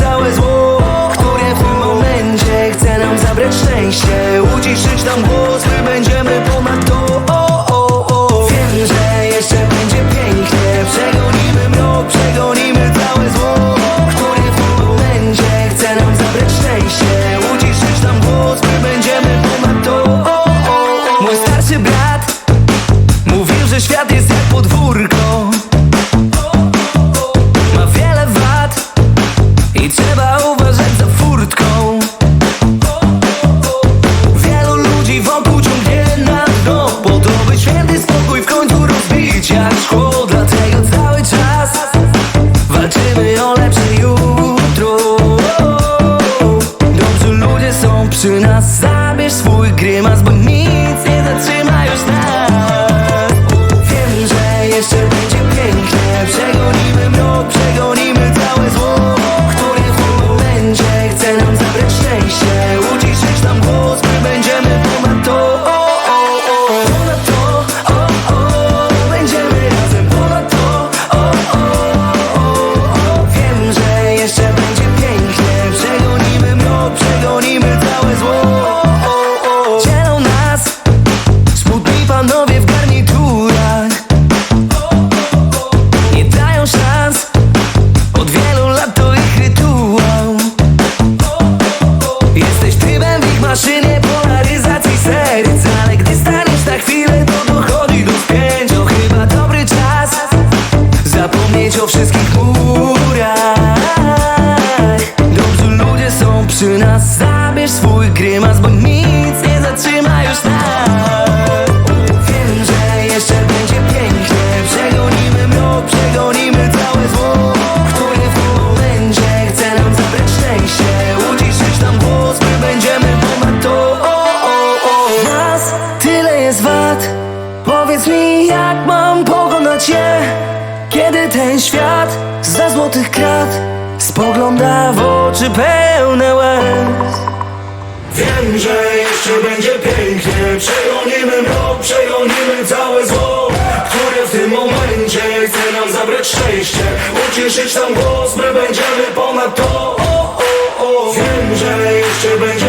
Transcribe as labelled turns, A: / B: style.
A: całe zło Które w tym momencie chce nam zabrać szczęście. Uciszyć nam głos, my będziemy ponad to. O, o, o. Wiem, że jeszcze będzie pięknie. Przegonimy mrok, przegonimy całe zło Które w tym momencie chce nam zabrać szczęście. Uciszyć nam głos, my będziemy ponad to. O, o, o. Mój starszy brat Mówił, że świat jest jak podwórko Powiedz mi, jak mam pokonać je? Kiedy ten świat zda złotych krat? Spogląda w oczy pełne łez.
B: Wiem, że jeszcze będzie pięknie. Przegonimy mrok, przegonimy całe zło Które w tym momencie chce nam zabrać szczęście. Uciszyć tam głos, my będziemy ponad to. O, o, o. Wiem, że jeszcze będzie